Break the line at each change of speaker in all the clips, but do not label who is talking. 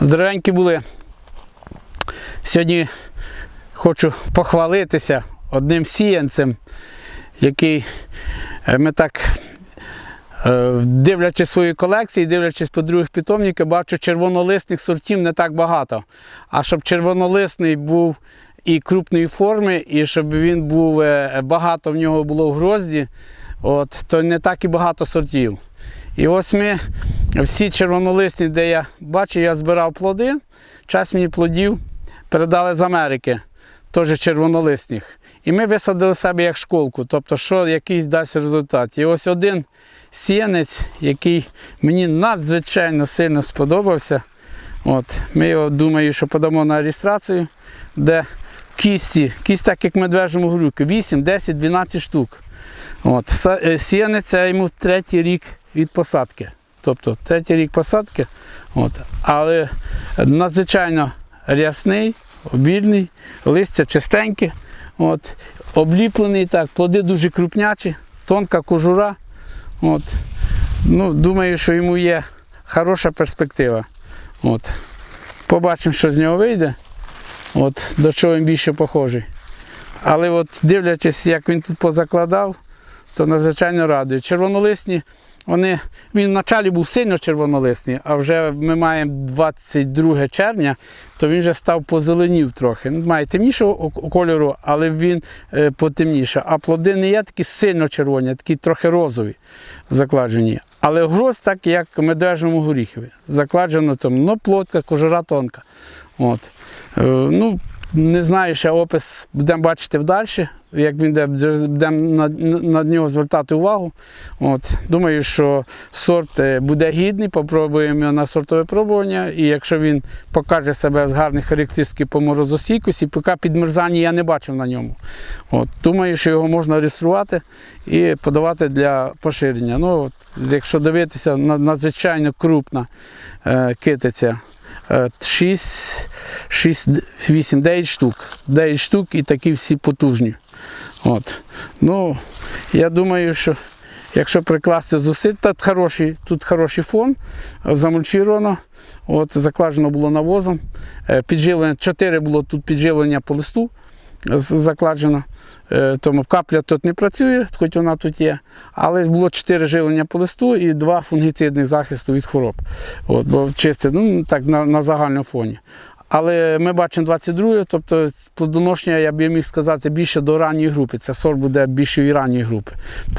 Здоровенькі були. Сьогодні хочу похвалитися одним сіянцем, який е, ми так, е, дивлячись свої колекції, дивлячись по других питомників, бачу, червонолисних сортів не так багато. А щоб червонолисний був і крупної форми, і щоб він був е, багато в нього було в грозді, от, то не так і багато сортів. І ось ми всі червонолисні, де я бачу, я збирав плоди. Час мені плодів передали з Америки, теж червонолисних. І ми висадили себе як школку, тобто, що якийсь дасть результат. І ось один сіянець, який мені надзвичайно сильно сподобався. От, ми його думаю, що подамо на реєстрацію, де кісті, кість так як медвежому горюки, 8, 10, 12 штук. От, е, сіянець це йому третій рік від посадки. Тобто третій рік посадки. От. Але надзвичайно рясний, обільний, листя чистеньке, от, обліплений так, плоди дуже крупнячі, тонка кожура. От. Ну, думаю, що йому є хороша перспектива. От. Побачимо, що з нього вийде. От, до чого він більше похожий. Але от дивлячись, як він тут позакладав, то надзвичайно радує. Червонолисні, вони, він вначалі був сильно червонолисний, а вже ми маємо 22 червня, то він вже став позеленів трохи. Ну, Має темнішого кольору, але він е, потемніше. А плоди не є такі сильно червоні, такі трохи розові закладжені. Але гроз так, як медвежому горіхові. Закладжено там, ну, плотка, кожура тонка. От. Е, ну, не знаю, ще опис будемо бачити вдалі, як він йде, будемо на, нього звертати увагу. От. Думаю, що сорт е, буде гідний, попробуємо його на сортове пробування. І якщо він покаже себе з гарних характеристик по морозостійкості, поки підмерзання я не бачив на ньому. От. Думаю, що його можна реєструвати і подавати для поширення. Ну, от, якщо дивитися, надзвичайно крупна е, китиця. 6, 6, 8, 9 штук. 9 штук і такі всі потужні. От. Ну, я думаю, що якщо прикласти зусиль, тут хороший, тут хороший фон, е, замульчировано. От, закладено було навозом. Е, Підживлення, 4 було тут підживлення по листу з- закладено. Е, Тому капля тут не працює, хоч вона тут є. Але було 4 живлення по листу і 2 фунгіцидних захисту від хвороб. От, бо чисте, ну так на, на загальному фоні. Але ми бачимо 22, тобто плодоношення, я б міг сказати, більше до ранньої групи. Це сорт буде більшої ранньої групи.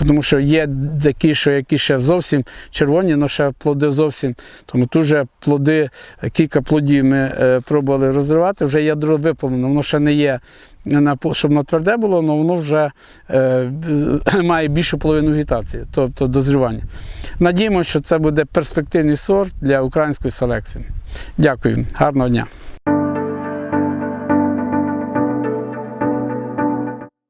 Тому що є такі, що які ще зовсім червоні, але ще плоди зовсім. Тому тут вже плоди, кілька плодів ми е, пробували розривати, вже ядро випалено, воно ще не є. На, щоб воно тверде було, але воно вже е, має більшу половину вегетації, тобто дозрівання. Надіємося, що це буде перспективний сорт для української селекції. Дякую, гарного дня.